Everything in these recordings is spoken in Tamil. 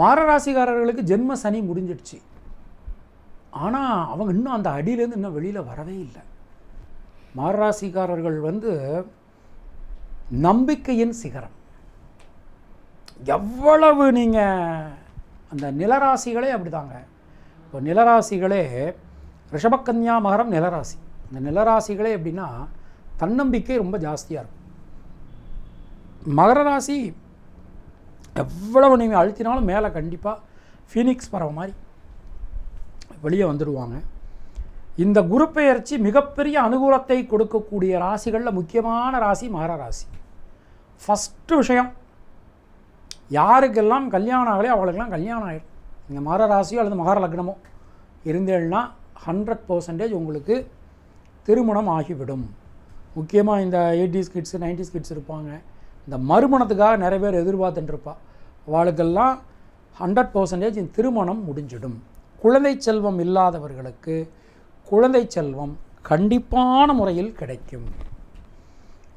மாரராசிகாரர்களுக்கு ஜென்ம சனி முடிஞ்சிடுச்சு. ஆனால் அவங்க இன்னும் அந்த அடியிலேருந்து இன்னும் வெளியில் வரவே இல்லை. மாரராசிக்காரர்கள் வந்து நம்பிக்கையின் சிகரம். எவ்வளவு நீங்கள் அந்த நிலராசிகளே அப்படிதாங்க. இப்போ நிலராசிகளே ரிஷபக்கன்யா மகரம் நிலராசி. இந்த நிலராசிகளே எப்படின்னா தன்னம்பிக்கை ரொம்ப ஜாஸ்தியாக இருக்கும். மகர ராசி எவ்வளவு நீங்கள் அழுத்தினாலும் மேலே கண்டிப்பாக ஃபீனிக்ஸ் பறவை மாதிரி வெளியே வந்துடுவாங்க இந்த குரு பெயர்ச்சி மிகப்பெரிய அனுகூலத்தை கொடுக்கக்கூடிய ராசிகளில் முக்கியமான ராசி மகர ராசி. ஃபஸ்ட்டு விஷயம் யாருக்கெல்லாம் கல்யாணம் ஆகலையோ அவளுக்கெல்லாம் கல்யாணம் ஆகிடும் நீங்கள் மகர ராசியோ அல்லது மகர லக்னமோ இருந்தேன்னா ஹண்ட்ரட் பர்சன்டேஜ் உங்களுக்கு திருமணம் ஆகிவிடும். முக்கியமாக இந்த எயிட்டிஸ் கிட்ஸு நைன்டிஸ் கிட்ஸ் இருப்பாங்க. இந்த மறுமணத்துக்காக நிறைய பேர் எதிர்பார்த்துட்டு இருப்பாள் அவளுக்கெல்லாம் ஹண்ட்ரட் பர்சன்டேஜ் திருமணம் முடிஞ்சிடும். குழந்தை செல்வம் இல்லாதவர்களுக்கு குழந்தை செல்வம் கண்டிப்பான முறையில் கிடைக்கும்.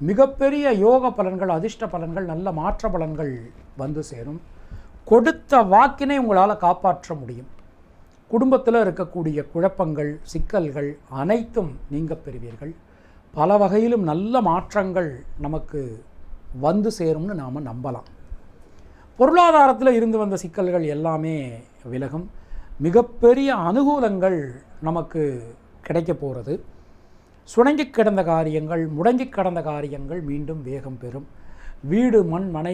மிகப்பெரிய யோக பலன்கள் அதிர்ஷ்ட பலன்கள் நல்ல மாற்ற பலன்கள் வந்து சேரும். கொடுத்த வாக்கினை உங்களால் காப்பாற்ற முடியும். குடும்பத்தில் இருக்கக்கூடிய குழப்பங்கள் சிக்கல்கள் அனைத்தும் நீங்க பெறுவீர்கள். பல வகையிலும் நல்ல மாற்றங்கள் நமக்கு வந்து சேரும்னு நாம் நம்பலாம். பொருளாதாரத்தில் இருந்து வந்த சிக்கல்கள் எல்லாமே விலகும். மிகப்பெரிய அனுகூலங்கள் நமக்கு கிடைக்க போகிறது சுணங்கி கிடந்த காரியங்கள் முடங்கி கிடந்த காரியங்கள் மீண்டும் வேகம் பெறும். வீடு மண் மனை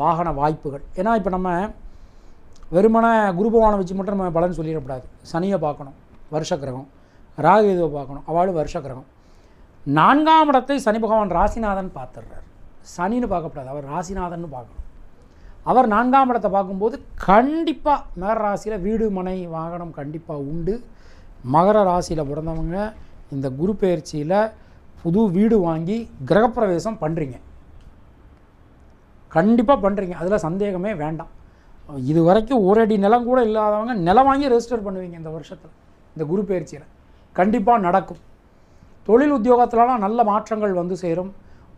வாகன வாய்ப்புகள். ஏன்னா இப்போ நம்ம வெறுமன குருபகவானை வச்சு மட்டும் நம்ம பலன் சொல்லிடக்கூடாது. சனியை பார்க்கணும் வருஷ கிரகம். ராகு இதுவை பார்க்கணும் அவளும் வருஷ கிரகம். நான்காம் இடத்தை சனி பகவான் ராசிநாதன் பார்த்துடுறார். சனின்னு பார்க்கக்கூடாது அவர் ராசிநாதன் பார்க்கணும். அவர் நான்காம் இடத்தை பார்க்கும்போது கண்டிப்பாக மகர ராசியில் வீடு மனை வாகனம் கண்டிப்பாக உண்டு. மகர ராசியில் பிறந்தவங்க இந்த குரு பயிற்சியில் புது வீடு வாங்கி கிரகப்பிரவேசம் பண்ணுறீங்க கண்டிப்பாக பண்ணுறீங்க அதில் சந்தேகமே வேண்டாம். இது வரைக்கும் ஒரு அடி நிலம் கூட இல்லாதவங்க நிலம் வாங்கி ரெஜிஸ்டர் பண்ணுவீங்க இந்த வருஷத்தில் இந்த குரு பயிற்சியில். கண்டிப்பாக நடக்கும். தொழில் உத்தியோகத்திலலாம் நல்ல மாற்றங்கள் வந்து சேரும்.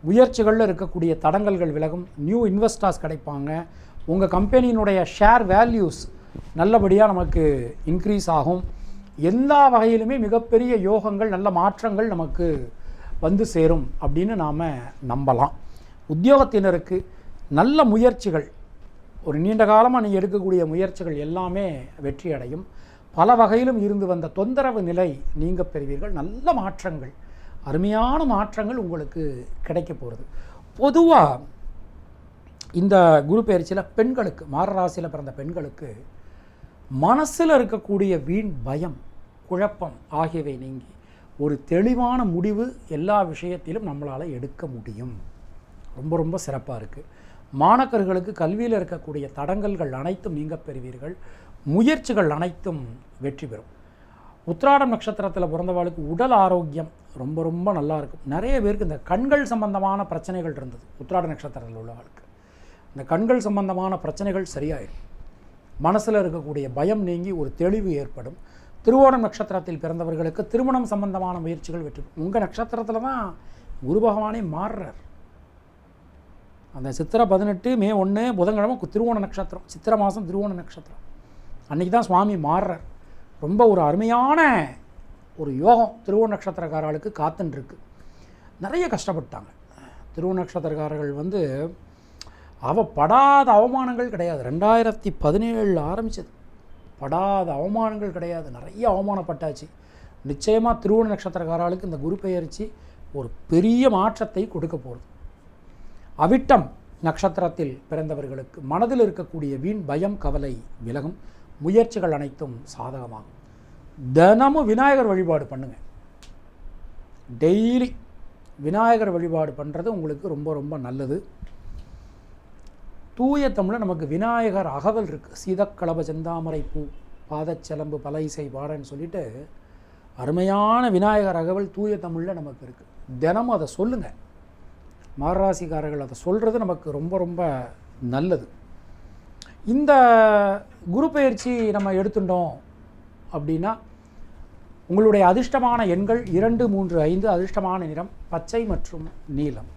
முயற்சிகளில் இருக்கக்கூடிய தடங்கல்கள் விலகும். நியூ இன்வெஸ்டர்ஸ் கிடைப்பாங்க. உங்கள் கம்பெனியினுடைய ஷேர் வேல்யூஸ் நல்லபடியாக நமக்கு இன்க்ரீஸ் ஆகும். எல்லா வகையிலுமே மிகப்பெரிய யோகங்கள் நல்ல மாற்றங்கள் நமக்கு வந்து சேரும் அப்படின்னு நாம் நம்பலாம். உத்தியோகத்தினருக்கு நல்ல முயற்சிகள் ஒரு நீண்ட காலமாக நீங்கள் எடுக்கக்கூடிய முயற்சிகள் எல்லாமே வெற்றி அடையும் பல வகையிலும் இருந்து வந்த தொந்தரவு நிலை நீங்க பெறுவீர்கள். நல்ல மாற்றங்கள் அருமையான மாற்றங்கள் உங்களுக்கு கிடைக்க போகிறது பொதுவாக இந்த குரு பயிற்சியில் பெண்களுக்கு மாரராசியில் பிறந்த பெண்களுக்கு மனசில் இருக்கக்கூடிய வீண் பயம் குழப்பம் ஆகியவை நீங்கி ஒரு தெளிவான முடிவு எல்லா விஷயத்திலும் நம்மளால் எடுக்க முடியும். ரொம்ப ரொம்ப சிறப்பாக இருக்குது மாணக்கர்களுக்கு கல்வியில் இருக்கக்கூடிய தடங்கல்கள் அனைத்தும் நீங்க பெறுவீர்கள். முயற்சிகள் அனைத்தும் வெற்றி பெறும். உத்திராடம் நட்சத்திரத்தில் பிறந்தவாளுக்கு உடல் ஆரோக்கியம் ரொம்ப ரொம்ப நல்லா இருக்கும். நிறைய பேருக்கு இந்த கண்கள் சம்பந்தமான பிரச்சனைகள் இருந்தது உத்திராட நட்சத்திரத்தில் உள்ளவாளுக்கு. இந்த கண்கள் சம்பந்தமான பிரச்சனைகள் சரியாயிடும் மனசில் இருக்கக்கூடிய பயம் நீங்கி ஒரு தெளிவு ஏற்படும். திருவோணம் நட்சத்திரத்தில் பிறந்தவர்களுக்கு திருமணம் சம்பந்தமான முயற்சிகள் வெற்றி உங்கள் நட்சத்திரத்தில் தான் குரு பகவானே மாறுறார். அந்த சித்திரை பதினெட்டு மே ஒன்று புதன்கிழமை திருவோண நட்சத்திரம் சித்திரை மாதம் திருவோண நட்சத்திரம். அன்றைக்கி தான் சுவாமி மாறுறார். ரொம்ப ஒரு அருமையான ஒரு யோகம் திருவோண நட்சத்திரக்காரர்களுக்கு காத்துன்ருக்கு நிறைய கஷ்டப்பட்டாங்க. திருவோண நட்சத்திரக்காரர்கள் வந்து அவ படாத அவமானங்கள் கிடையாது. ரெண்டாயிரத்தி பதினேழில் ஆரம்பித்தது படாத அவமானங்கள் கிடையாது. நிறைய அவமானப்பட்டாச்சு. நிச்சயமாக திருவோண நட்சத்திரக்காரர்களுக்கு இந்த குரு பெயர்ச்சி ஒரு பெரிய மாற்றத்தை கொடுக்க போகிறது அவிட்டம் நட்சத்திரத்தில் பிறந்தவர்களுக்கு மனதில் இருக்கக்கூடிய வீண் பயம் கவலை விலகும். முயற்சிகள் அனைத்தும் சாதகமாகும். தினமும் விநாயகர் வழிபாடு பண்ணுங்க. டெய்லி விநாயகர் வழிபாடு பண்ணுறது உங்களுக்கு ரொம்ப ரொம்ப நல்லது. தூய தமிழில் நமக்கு விநாயகர் அகவல் இருக்குது சீதக்கலப செந்தாமரை பூ பாதச்செலம்பு பல இசை பாடன்னு சொல்லிட்டு அருமையான விநாயகர் அகவல் தூய தமிழில் நமக்கு இருக்குது தினமும் அதை சொல்லுங்கள் மாரராசிக்காரர்கள் அதை சொல்கிறது நமக்கு ரொம்ப ரொம்ப நல்லது. இந்த குரு பயிற்சி நம்ம எடுத்துட்டோம். அப்படின்னா உங்களுடைய அதிர்ஷ்டமான எண்கள் இரண்டு மூன்று ஐந்து அதிர்ஷ்டமான நிறம் பச்சை மற்றும் நீலம்.